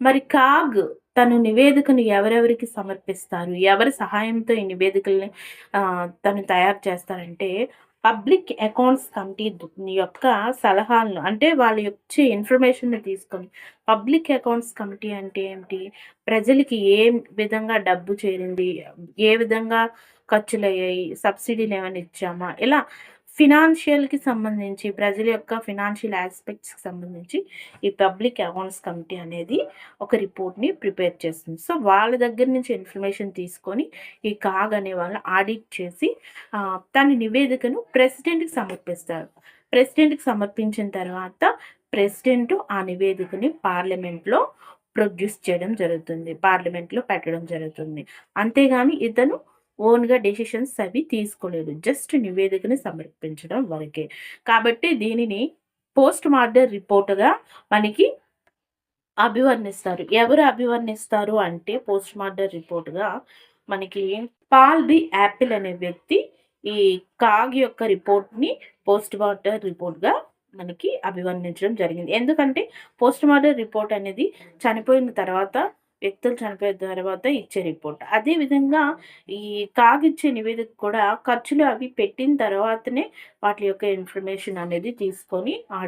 మరి కాగ్ తను నివేదికను ఎవరెవరికి సమర్పిస్తారు? ఎవరి సహాయంతో ఈ నివేదికల్ని తను తయారు చేస్తారంటే పబ్లిక్ అకౌంట్స్ కమిటీ యొక్క సలహాలను అంటే వాళ్ళు ఇచ్చే ఇన్ఫర్మేషన్‌ని తీసుకొని పబ్లిక్ అకౌంట్స్ కమిటీ అంటే ఏమిటి ప్రజలకి ఏ విధంగా డబ్బు చేరింది? ఏ విధంగా ఖర్చులయ్యాయి? సబ్సిడీలేమైనా ఇచ్చామా? ఇలా ఫినాన్షియల్‌కి సంబంధించి ప్రజల యొక్క ఫినాన్షియల్ ఆస్పెక్ట్స్కి సంబంధించి ఈ పబ్లిక్ అకౌంట్స్ కమిటీ అనేది ఒక రిపోర్ట్‌ని ప్రిపేర్ చేస్తుంది. సో, వాళ్ళ దగ్గర నుంచి ఇన్ఫర్మేషన్ తీసుకొని ఈ కాగ్ అనే వాళ్ళు ఆడిట్ చేసి తన నివేదికను ప్రెసిడెంట్‌కి సమర్పిస్తారు. ప్రెసిడెంట్‌కి సమర్పించిన తర్వాత ప్రెసిడెంట్ ఆ నివేదికని పార్లమెంట్‌లో ప్రొడ్యూస్ చేయడం జరుగుతుంది. పార్లమెంట్‌లో పెట్టడం జరుగుతుంది. అంతేగాని ఇతను ఓన్‌గా డెసిషన్స్ అవి తీసుకోలేదు. జస్ట్ నివేదికని సమర్పించడం వరకే. కాబట్టి దీనిని పోస్ట్ మార్టం రిపోర్ట్‌గా మనకి అభివర్ణిస్తారు. ఎవరు అభివర్ణిస్తారు అంటే పోస్ట్ మార్టం రిపోర్ట్‌గా మనకి పాల్ బి యాపిల్ అనే వ్యక్తి ఈ కాగ్ యొక్క రిపోర్ట్‌ని పోస్ట్ మార్టం రిపోర్ట్‌గా మనకి అభివర్ణించడం జరిగింది. ఎందుకంటే పోస్ట్ మార్టం రిపోర్ట్ అనేది చనిపోయిన తర్వాత వ్యక్తులు చనిపోయిన తర్వాత ఇచ్చే రిపోర్ట్. అదే విధంగా ఈ కాగిచ్చే నివేదిక కూడా ఖర్చులు అవి పెట్టిన తర్వాతనే వాటి యొక్క ఇన్ఫర్మేషన్ అనేది తీసుకొని ఆడి